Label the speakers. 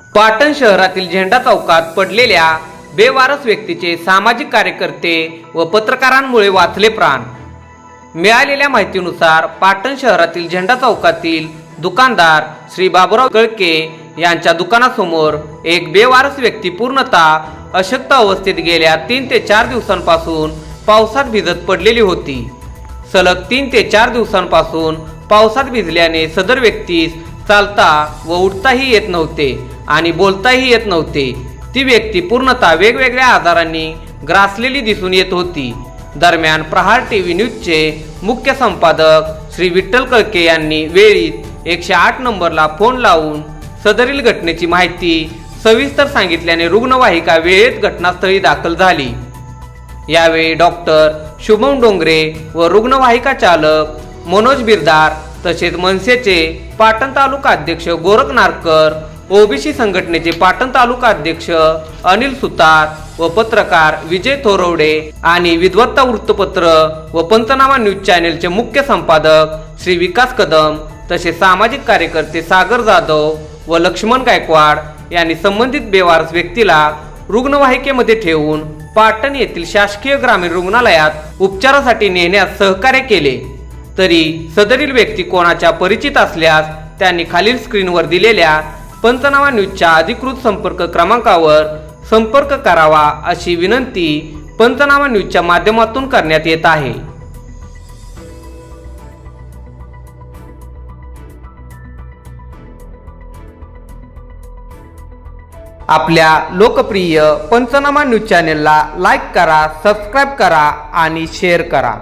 Speaker 1: पाटण शहरातील झेंडा चौकात पडलेल्या बेवारस व्यक्तीचे सामाजिक कार्यकर्ते व पत्रकारांमुळे वाचले प्राण. मिळालेल्या माहितीनुसार पाटण शहरातील झेंडा चौकातील दुकानदार श्री बाबुराव कळके यांच्या दुकानासमोर एक बेवारस व्यक्ती पूर्णतः अशक्त अवस्थेत गेल्या तीन ते चार दिवसांपासून पावसात भिजत पडलेली होती. सलग तीन ते चार दिवसांपासून पावसात भिजल्याने सदर व्यक्तीस चालता व उठताही येत नव्हते. आणि बोलताही येत नव्हते. ती व्यक्ती पूर्णतः वेगवेगळ्या आजारांनी ग्रासलेली दिसून येत होती. दरम्यान प्रहार टीव्ही न्यूजचे मुख्य संपादक श्री विठ्ठल कळके यांनी वेळीत एकशे आठ नंबरला फोन लावून सदरील घटनेची माहिती सविस्तर सांगितल्याने रुग्णवाहिका वेळेत घटनास्थळी दाखल झाली. यावेळी डॉक्टर शुभम डोंगरे व रुग्णवाहिका चालक मनोज बिरदार तसेच मनसेचे पाटण तालुका अध्यक्ष गोरख नारकर ओबीसी संघटनेचे पाटण तालुका अध्यक्ष अनिल सुतार व पत्रकार विजय थोरवडे आणि विद्वत्ता वृत्तपत्र व पंचनामा न्यूज चॅनेलचे मुख्य संपादक श्री विकास कदम तसेच सामाजिक कार्यकर्ते सागर जाधव व लक्ष्मण गायकवाड यांनी संबंधित बेवारस व्यक्तीला रुग्णवाहिकेमध्ये ठेवून पाटण येथील शासकीय ग्रामीण रुग्णालयात उपचारासाठी नेण्यास सहकार्य केले. तरी सदरील व्यक्ती कोणाच्या परिचित असल्यास त्यांनी खालील स्क्रीनवर दिलेल्या पंचनामा न्यूजच्या अधिकृत संपर्क क्रमांकावर संपर्क करावा अशी विनंती पंचनामा न्यूजच्या माध्यमातून करण्यात येत आहे. आपल्या लोकप्रिय पंचनामा न्यूज चॅनेलला लाईक करा सबस्क्राईब करा आणि शेअर करा.